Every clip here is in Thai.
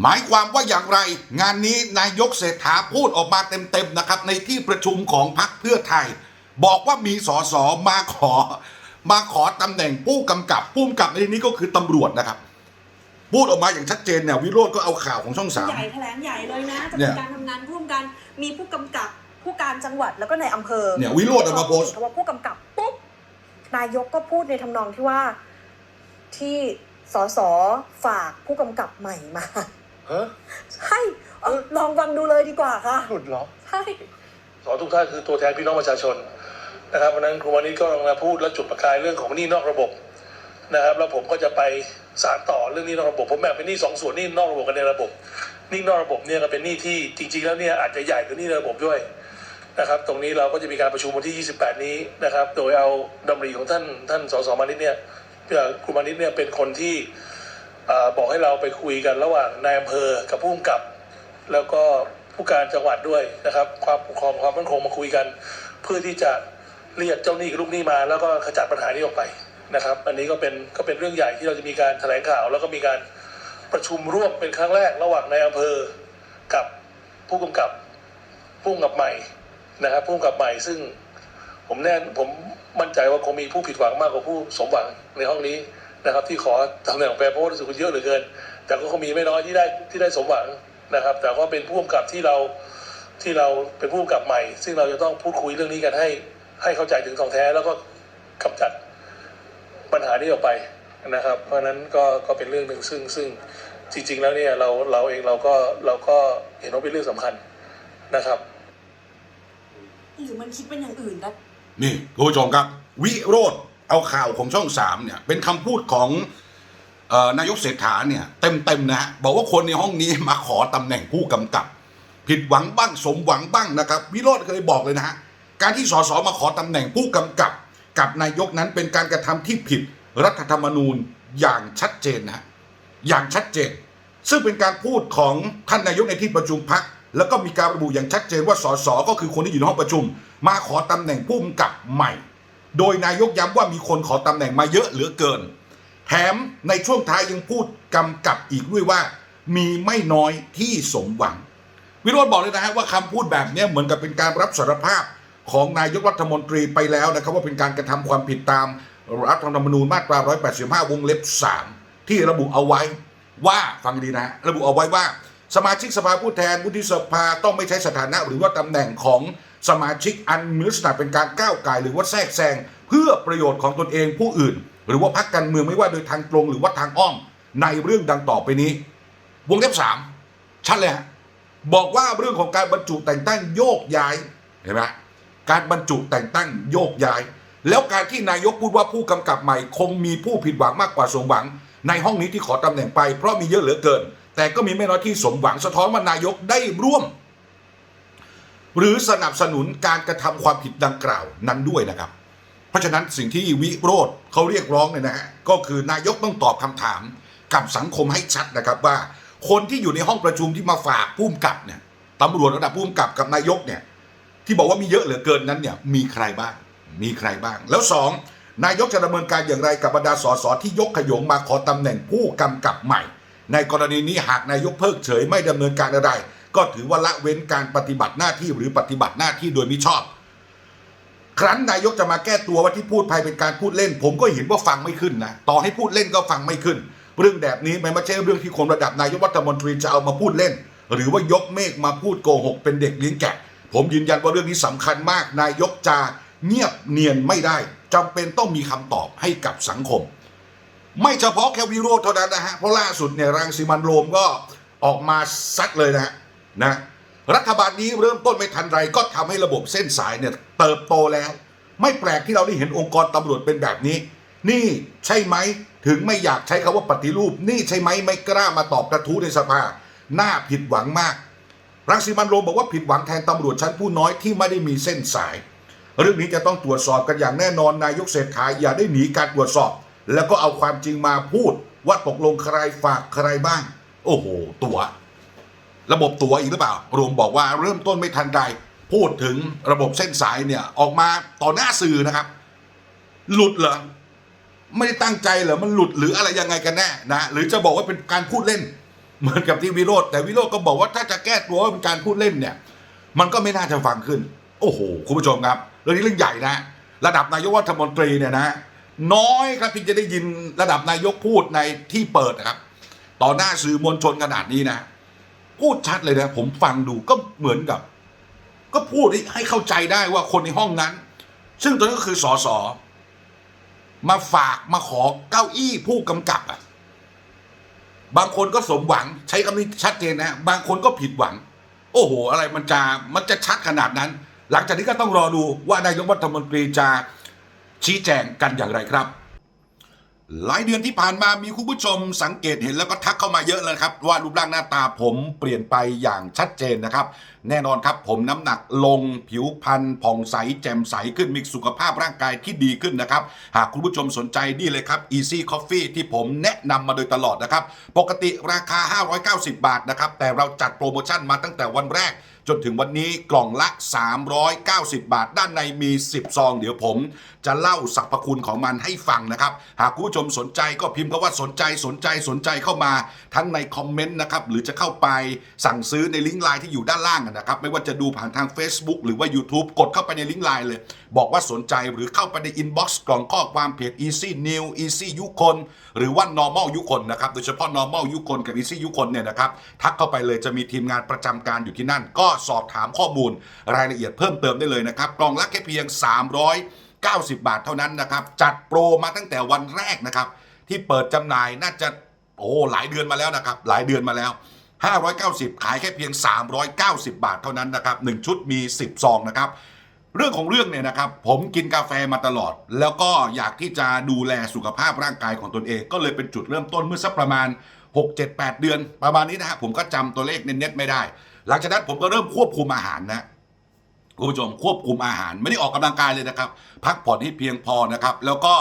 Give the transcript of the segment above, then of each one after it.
หมายความว่าอย่างไร งานนี้นายกเศรษฐาพูดออกมาเต็มๆนะครับ ในที่ประชุมของพรรคเพื่อไทย บอกว่ามีสสมาขอ มาขอตำแหน่งผู้กำกับผู้กำกับในที่นี้ก็คือตำรวจนะครับ พูดออกมาอย่างชัดเจนเนี่ยวิโรธก็เอาข่าวของช่องสามใหญ่แถลงใหญ่เลยนะจะเนี่มียการทำงานร่วมกันมีผู้กำกับผู้การจังหวัดแล้วก็ในอำเภอเนี่ยวิโรจน์ออกมาโพสต์คำว่าผู้กำกับปุ๊บนายกก็พูดในทำนองที่ว่าที่สสฝากผู้กำกับใหม่มา ฮะใช่เอาลองฟังดูเลยดีกว่าค่ะ หลุดเหรอ ใช่ สอทุกท่านคือตัวแทนพี่น้องประชาชนนะครับวันนั้นครูมานิดก็กำลังมาพูดและจุดประกายเรื่องของหนี้นอกระบบนะครับ แล้วผมก็จะไปสานต่อเรื่องหนี้นอกระบบ ผมแบ่งเป็นหนี้สองส่วนหนี้นอกระบบกับในระบบหนี้นอกระบบเนี่ยก็เป็นหนี้ที่จริง ๆ แล้วเนี่ยอาจจะใหญ่กว่าหนี้ในระบบด้วยนะครับ ตรงนี้เราก็จะมีการประชุมวันที่ 28 นี้นะครับ โดยเอาดำริของท่านท่านสสมานิดเนี่ยเอ่อครูมานิดเนี่ยเป็นคนที่เอ่อ บอกให้เราไปคุยกันระหว่างนายอำเภอกับผู้กำกับ แล้วก็ผู้การจังหวัดด้วยนะครับ ความปกครองความมั่นคงมาคุยกัน เพื่อที่จะเรียกเจ้าหนี้กับลูกหนี้มา แล้วก็ขจัดปัญหานี้ออกไปนะครับ อันนี้ก็เป็นก็เป็นเรื่องใหญ่ที่เราจะมีการแถลงข่าว แล้วก็มีการประชุมร่วมเป็นครั้งแรก ระหว่างนายอำเภอกับผู้กำกับผู้กำกับใหม่นะครับผู้กำกับใหม่ซึ่งผมแน่ผมมั่นใจว่าคงมีผู้ผิดหวังมากกว่าผู้สมหวังในห้องนี้ นะครับ ที่ขอตำแหน่งแปรเพราะว่ารู้สึกว่าเยอะเหลือเกิน แต่ก็คงมีไม่น้อยที่ได้ที่ได้สมหวังนะครับ แต่ก็เป็นผู้กำกับที่เราที่เราเป็นผู้กำกับใหม่ ซึ่งเราจะต้องพูดคุยเรื่องนี้กันให้ให้เข้าใจถึงทองแท้แล้วก็กำจัดปัญหานี้ออกไปนะครับ เพราะฉะนั้นก็ก็เป็นเรื่องหนึ่งซึ่งซึ่งจริง ๆ แล้วเนี่ยเราเราเองเราก็เราก็เห็นว่าเป็นเรื่องสำคัญนะครับหรือมันคิดเป็นอย่างอื่นนะนี่คุณผู้ชมครับ วิโรธ เอาข่าวของช่องสามเนี่ยเป็นคำพูดของออนายกเศรษฐาเนี่ยเต็มๆนะฮะบอกว่าคนในห้องนี้มาขอตำแหน่งผู้กำกับ ผิดหวังบ้างสมหวังบ้างนะครับวิโรธเคยบอกเลยนะฮะการที่สสมาขอตำแหน่งผู้กำกับ กับนายกนั้นเป็นการกระทำที่ผิดรัฐธรรมนูญอย่างชัดเจนนะฮะอย่างชัดเจน ซึ่งเป็นการพูดของท่านนายกในที่ประชุมพักแล้วก็มีการระบุอย่างชัดเจนว่าสสก็คือคนที่อยู่ในห้องประชุม มาขอตำแหน่งผู้กำกับใหม่ โดยนายกย้ำว่ามีคนขอตำแหน่งมาเยอะเหลือเกิน แถมในช่วงท้ายยังพูดกำกับอีกด้วยว่า มีไม่น้อยที่สมหวัง วิโรธบอกเลยนะฮะว่าคำพูดแบบนี้เหมือนกับเป็นการรับสารภาพของนายกรัฐมนตรีไปแล้วนะครับว่าเป็นการกระทำความผิดตามรัฐธรรมนูญมาตรา 185 วงเล็บ 3 ที่ระบุเอาไว้ว่าฟังดีนะฮะระบุเอาไว้ว่า สมาชิกสภาผู้แทนวุฒิสภาต้องไม่ใช้สถานะหรือว่าตำแหน่งของ สมาชิกอันมีลักษณะเป็นการก้าวไก่หรือว่าแทรกแซงเพื่อประโยชน์ของตนเองผู้อื่น หรือว่าพรรคการเมืองไม่ว่าโดยทางตรงหรือว่าทางอ้อมในเรื่องดังต่อไปนี้ วงเล็บสามชัดเลยฮะบอกว่าเรื่องของการบรรจุแต่งตั้งโยกย้ายเห็นไหมการบรรจุแต่งตั้งโยกย้าย แล้วการที่นายกพูดว่าผู้กำกับใหม่ คงมีผู้ผิดหวังมากกว่าสมหวัง ในห้องนี้ที่ขอตำแหน่งไปเพราะมีเยอะเหลือเกิน แต่ก็มีไม่น้อยที่สมหวังสะท้อนว่านายกได้ร่วม หรือสนับสนุนการกระทำความผิดดังกล่าวนั้นด้วยนะครับ เพราะฉะนั้นสิ่งที่วิโรธเขาเรียกร้องเนี่ยนะฮะก็คือนายกต้องตอบคำถามกับสังคมให้ชัดนะครับว่า คนที่อยู่ในห้องประชุมที่มาฝากผู้กำกับเนี่ยตำรวจระดับผู้กำกับกับนายกเนี่ยที่บอกว่ามีเยอะเหลือเกินนั้นเนี่ยมีใครบ้าง มีใครบ้าง แล้วสองนายกจะดำเนินการอย่างไรกับบรรดาสสที่ยกขยงมาขอตำแหน่งผู้กำกับใหม่ ในกรณีนี้หากนายกเพิกเฉยไม่ดำเนินการอะไร ก็ถือว่าละเว้นการปฏิบัติหน้าที่หรือปฏิบัติหน้าที่โดยมิชอบ ครั้นนายกจะมาแก้ตัวว่าที่พูดภายเป็นการพูดเล่น ผมก็เห็นว่าฟังไม่ขึ้นนะต่อให้พูดเล่นก็ฟังไม่ขึ้น เรื่องแบบนี้มันไม่ใช่เรื่องที่คนระดับนายกรัฐมนตรีจะเอามาพูดเล่น หรือว่ายกเมฆมาพูดโกหกเป็นเด็กเลี้ยงแกะ ผมยืนยันว่าเรื่องนี้สำคัญมาก นายกจะเงียบเนียนไม่ได้จำเป็นต้องมีคำตอบให้กับสังคม ไม่เฉพาะแค่วิโรธเท่านั้นนะฮะเพราะล่าสุดเนี่ยรังสิมันโรมก็ออกมาซัดเลยนะฮะ นะรัฐบาลนี้เริ่มต้นไม่ทันไรก็ทำให้ระบบเส้นสายเนี่ยเติบโตแล้ว ไม่แปลกที่เราได้เห็นองค์กรตำรวจเป็นแบบนี้ นี่ใช่ไหมถึงไม่อยากใช้คำว่าปฏิรูป นี่ใช่ไหมไม่กล้ามาตอบกระทู้ในสภาน่าผิดหวังมาก รังสิมันโรมบอกว่าผิดหวังแทนตำรวจชั้นผู้น้อยที่ไม่ได้มีเส้นสาย เรื่องนี้จะต้องตรวจสอบกันอย่างแน่นอนนายกเศรษฐาอย่าได้หนีการตรวจสอบ แล้วก็เอาความจริงมาพูดว่าตกลงใครฝากใครบ้าง โอ้โห ตัว ระบบตัวอีกหรือเปล่า รวมบอกว่าเริ่มต้นไม่ทันใด พูดถึงระบบเส้นสายเนี่ยออกมาต่อหน้าสื่อนะครับ หลุดเหรอไม่ได้ตั้งใจเหรอมันหลุดหรืออะไรยังไงกันแน่นะหรือจะบอกว่าเป็นการพูดเล่น เหมือนกับที่วิโรธแต่วิโรธก็บอกว่าถ้าจะแก้ตัวว่าเป็นการพูดเล่นเนี่ย มันก็ไม่น่าจะฟังขึ้น โอ้โหคุณผู้ชมครับเรื่องนี้เรื่องใหญ่นะระดับนายกรัฐมนตรีเนี่ยนะ น้อยครับที่จะได้ยินระดับนายกพูดในที่เปิดนะครับ ต่อหน้าสื่อมวลชนขนาดนี้นะ พูดชัดเลยนะ ผมฟังดูก็เหมือนกับ ก็พูดให้เข้าใจได้ว่าคนในห้องนั้น ซึ่งตัวนี้ก็คือสอสอมาฝากมาขอเก้าอี้ผู้กำกับอะบางคนก็สมหวังใช้คำนี้ชัดเจนนะ บางคนก็ผิดหวัง โอ้โห อะไรมันจะมันจะชัดขนาดนั้น หลังจากนี้ก็ต้องรอดูว่านายกรัฐมนตรีจะชี้แจงกันอย่างไรครับ หลายเดือนที่ผ่านมามีคุณผู้ชมสังเกตเห็นแล้วก็ทักเข้ามาเยอะเลยครับ ว่ารูปร่างหน้าตาผมเปลี่ยนไปอย่างชัดเจนนะครับแน่นอนครับผมน้ำหนักลงผิวพรรณผ่องใส แจ่มใสขึ้นมีสุขภาพร่างกายที่ดีขึ้นนะครับ หากคุณผู้ชมสนใจนี่เลยครับ Easy Coffee ที่ผมแนะนำมาโดยตลอดนะครับ ปกติราคา 590 บาทนะครับ แต่เราจัดโปรโมชั่นมาตั้งแต่วันแรกจนถึงวันนี้กล่องละ 390 บาท ด้านในมี 10 ซอง เดี๋ยวผม จะเล่าสรรพคุณของมันให้ฟังนะครับ หากคุณผู้ชมสนใจก็พิมพ์คำว่าสนใจสนใจสนใจเข้ามา ทั้งในคอมเมนต์นะครับ หรือจะเข้าไปสั่งซื้อในลิงก์ไลน์ที่อยู่ด้านล่างนะครับไม่ว่าจะดูผ่านทาง Facebook หรือว่า YouTube กดเข้าไปในลิงก์ไลน์เลย บอกว่าสนใจหรือเข้าไปในอินบ็อกซ์กล่องข้อความเพจ Easy New Easy ยุคนหรือว่า normal ยุคนนะครับโดยเฉพาะ normal ยุคนกับ easy ยุคนเนี่ยนะครับทักเข้าไปเลยจะมีทีมงานประจำการอยู่ที่นั่น ก็สอบถามข้อมูลรายละเอียดเพิ่มเติมได้เลยนะครับกล่องละแค่เพียง 390 บาทเท่านั้นนะครับจัดโปรมาตั้งแต่วันแรกนะครับที่เปิดจำหน่ายน่าจะโอ้หลายเดือนมาแล้วนะครับหลายเดือนมาแล้ว 590 ขายแค่เพียง 390 บาทเท่านั้นนะครับ1ชุดมี 10 ซองนะครับ เรื่องของเรื่องเนี่ยนะครับ ผมกินกาแฟมาตลอด แล้วก็อยากที่จะดูแลสุขภาพร่างกายของตนเอง ก็เลยเป็นจุดเริ่มต้นเมื่อสักประมาณ 6 7 8 เดือน ประมาณนี้นะฮะผมก็จำตัวเลขเน็ตๆไม่ได้ หลังจากนั้นผมก็เริ่มควบคุมอาหารนะคุณผู้ชมควบคุมอาหารไม่ได้ออกกำลังกายเลยนะครับ พักผ่อนให้เพียงพอนะครับ แล้วก็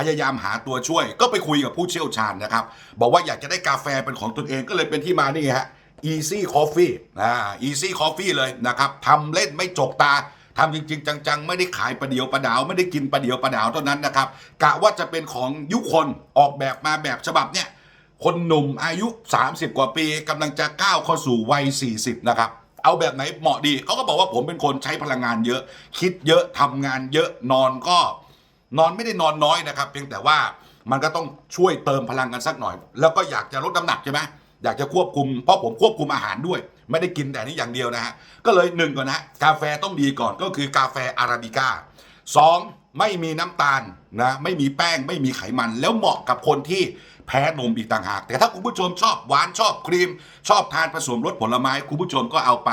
พยายามหาตัวช่วย ก็ไปคุยกับผู้เชี่ยวชาญนะครับ บอกว่าอยากจะได้กาแฟเป็นของตนเองก็เลยเป็นที่มานี่ไงฮะ Easy Coffee อ่า Easy Coffee เลยนะครับทำเล่นไม่จกตาทำจริง ๆ จัง ๆ ไม่ได้ขายประเดียวประดาว ไม่ได้กินประเดียวประดาวเท่านั้นนะครับกะว่าจะเป็นของยุคนออกแบบมาแบบฉบับเนี่ยคนหนุ่มอายุ 30 กว่าปีกำลังจะก้าวเข้าสู่วัย 40 นะครับเอาแบบไหนเหมาะดีเขาก็บอกว่าผมเป็นคนใช้พลังงานเยอะ คิดเยอะทำงานเยอะนอนก็ นอนไม่ได้นอนน้อยนะครับ เพียงแต่ว่ามันก็ต้องช่วยเติมพลังกันสักหน่อย แล้วก็อยากจะลดน้ำหนักใช่ไหมอยากจะควบคุมเพราะผมควบคุมอาหารด้วย ไม่ได้กินแต่นี้อย่างเดียวนะฮะก็เลยหนึ่งก่อนนะกาแฟต้องดีก่อนก็คือกาแฟอาราบิก้าสองไม่มีน้ำตาลนะไม่มีแป้งไม่มีไขมัน แล้วเหมาะกับคนที่แพ้นมอีกต่างหาก แต่ถ้าคุณผู้ชมชอบหวานชอบครีม ชอบทานผสมรสผลไม้ คุณผู้ชมก็เอาไป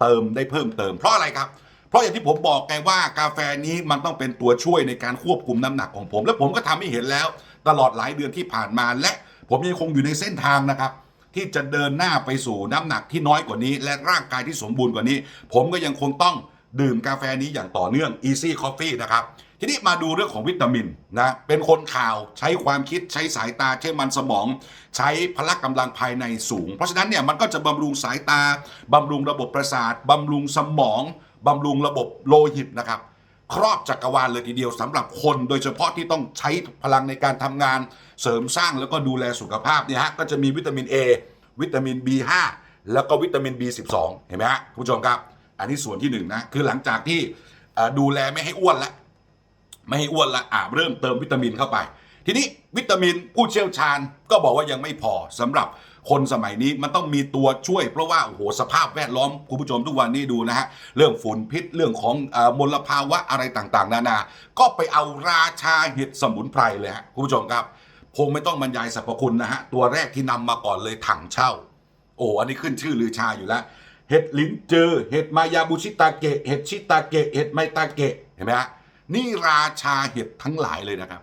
เติมได้เพิ่มเติมเพราะอะไรครับ เพราะอย่างที่ผมบอกไงว่ากาแฟนี้มันต้องเป็นตัวช่วยในการควบคุมน้ำหนักของผม และผมก็ทำให้เห็นแล้ว ตลอดหลายเดือนที่ผ่านมา และผมยังคงอยู่ในเส้นทางนะครับ ที่จะเดินหน้าไปสู่น้ำหนักที่น้อยกว่านี้ และร่างกายที่สมบูรณ์กว่านี้ ผมก็ยังคงต้องดื่มกาแฟนี้อย่างต่อเนื่อง Easy Coffee นะครับทีนี้มาดูเรื่องของวิตามินนะเป็นคนข่าวใช้ความคิดใช้สายตาใช้มันสมอง ใช้พละกำลังภายในสูง เพราะฉะนั้นเนี่ยมันก็จะบำรุงสายตาบำรุงระบบประสาทบำรุงสมอง บำรุงระบบโลหิตนะครับ ครอบจักรวาลเลยทีเดียวสำหรับคน โดยเฉพาะที่ต้องใช้พลังในการทำงานเสริมสร้างแล้วก็ดูแลสุขภาพเนี่ยฮะก็จะมีวิตามิน A วิตามิน B5 แล้วก็วิตามิน B12 เห็นไหมฮะคุณผู้ชมครับ อันนี้ส่วนที่หนึ่งนะคือหลังจากที่ดูแลไม่ให้อ้วนล้วไม่ให้อ้วนละอ่าเริ่มเติมวิตามินเข้าไป ทีนี้วิตามินผู้เชี่ยวชาญก็บอกว่ายังไม่พอสำหรับคนสมัยนี้มันต้องมีตัวช่วย เพราะว่าโอ้โหสภาพแวดล้อมคุณผู้ชมทุกวันนี้ดูนะฮะเรื่องฝุ่นพิษเรื่องของอมลภาวะอะไรต่างๆ นานา ก็ไปเอาราชาเห็ดสมุนไพรเลยฮะคุณผู้ชมครับคงไม่ต้องบรรยายสรรพคุณนะฮะตัวแรกที่นำมาก่อนเลยถังเช่า โอ้อันนี้ขึ้นชื่อลือชาอยู่แล้วเห็ดลิ้นเจอเห็ดมายาบุชิตาเกะเห็ดชิตาเกะเห็ดไมตาเกะเห็นไหมฮะนี่ราชาเห็ดทั้งหลายเลยนะครับ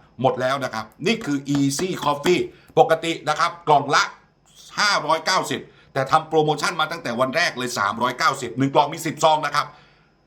หมดแล้วนะครับ นี่คือ Easy Coffee ปกตินะครับกล่องละ 590 แต่ทำโปรโมชั่นมาตั้งแต่วันแรกเลย 390หนึ่งกล่องมี 10 ซองนะครับ